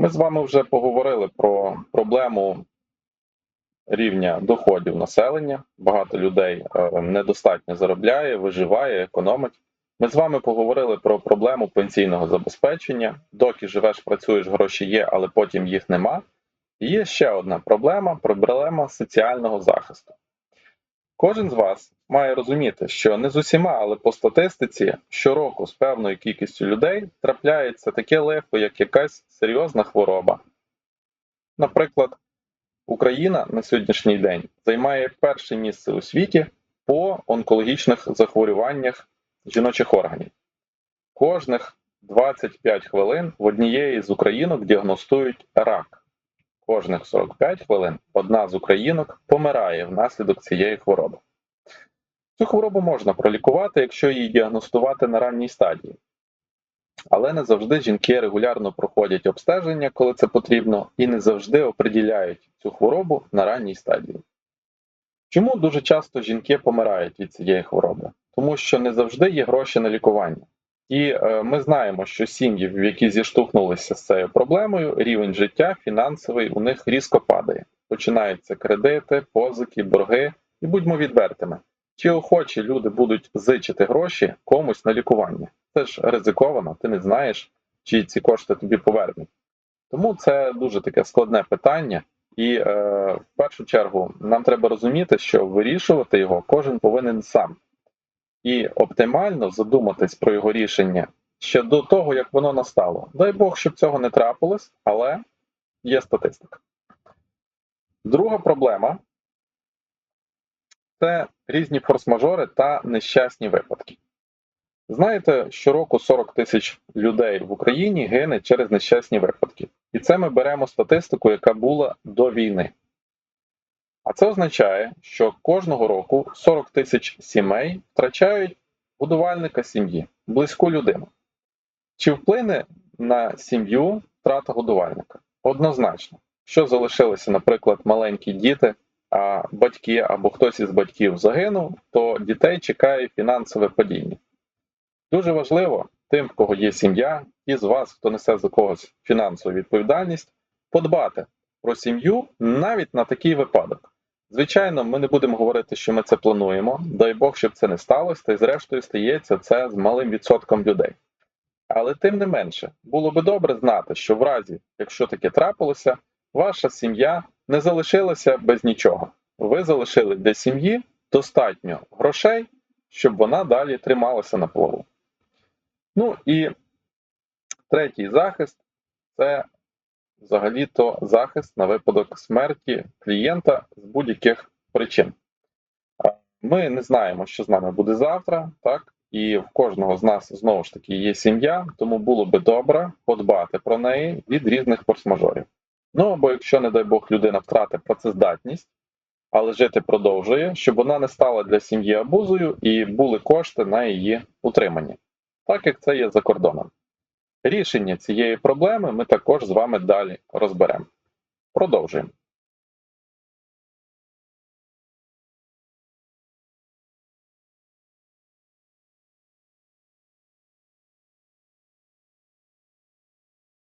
Ми з вами вже поговорили про проблему рівня доходів населення. Багато людей е, недостатньо заробляє, виживає, економить. Ми з вами поговорили про проблему пенсійного забезпечення. Доки живеш, працюєш, гроші є, але потім їх нема. І є ще одна проблема проблема соціального захисту. Кожен з вас має розуміти, що не з усіма, але по статистиці щороку з певною кількістю людей трапляється таке лихо, як якась серйозна хвороба. Наприклад, Україна на сьогоднішній день займає перше місце у світі по онкологічних захворюваннях жіночих органів. Кожних 25 хвилин в однієї з українок діагностують рак. Кожних 45 хвилин одна з українок помирає внаслідок цієї хвороби. Цю хворобу можна пролікувати, якщо її діагностувати на ранній стадії. Але не завжди жінки регулярно проходять обстеження, коли це потрібно, і не завжди оприділяють цю хворобу на ранній стадії. Чому дуже часто жінки помирають від цієї хвороби? Тому що не завжди є гроші на лікування. І е, ми знаємо, що сім'ї, в які зіштовхнулися з цією проблемою, рівень життя фінансовий у них різко падає. Починаються кредити, позики, борги, і будьмо відвертими. Чи охочі люди будуть зичити гроші комусь на лікування? Це ж ризиковано, ти не знаєш, чи ці кошти тобі повернуть. Тому це дуже таке складне питання, і е, в першу чергу нам треба розуміти, що вирішувати його кожен повинен сам. І оптимально задуматись про його рішення ще до того, як воно настало. Дай Бог, щоб цього не трапилось, але є статистика. Друга проблема це різні форс-мажори та нещасні випадки. Знаєте, щороку 40 тисяч людей в Україні гине через нещасні випадки. І це ми беремо статистику, яка була до війни. А це означає, що кожного року 40 тисяч сімей втрачають будувальника сім'ї, близьку людину. Чи вплине на сім'ю втрата годувальника? Однозначно, що залишилися, наприклад, маленькі діти, а батьки або хтось із батьків загинув, то дітей чекає фінансове падіння. Дуже важливо тим, в кого є сім'я, і з вас, хто несе за когось фінансову відповідальність, подбати про сім'ю навіть на такий випадок. Звичайно, ми не будемо говорити, що ми це плануємо. Дай Бог, щоб це не сталося, та й зрештою стається це з малим відсотком людей. Але тим не менше, було би добре знати, що в разі, якщо таке трапилося, ваша сім'я не залишилася без нічого. Ви залишили для сім'ї достатньо грошей, щоб вона далі трималася на плаву. Ну і третій захист це взагалі-то захист на випадок смерті клієнта з будь-яких причин. Ми не знаємо, що з нами буде завтра, так? І в кожного з нас знову ж таки є сім'я, тому було би добре подбати про неї від різних форс-мажорів. Ну або якщо, не дай Бог, людина втратить працездатність, але жити продовжує, щоб вона не стала для сім'ї абузою і були кошти на її утримання, так як це є за кордоном. Рішення цієї проблеми ми також з вами далі розберемо. Продовжуємо.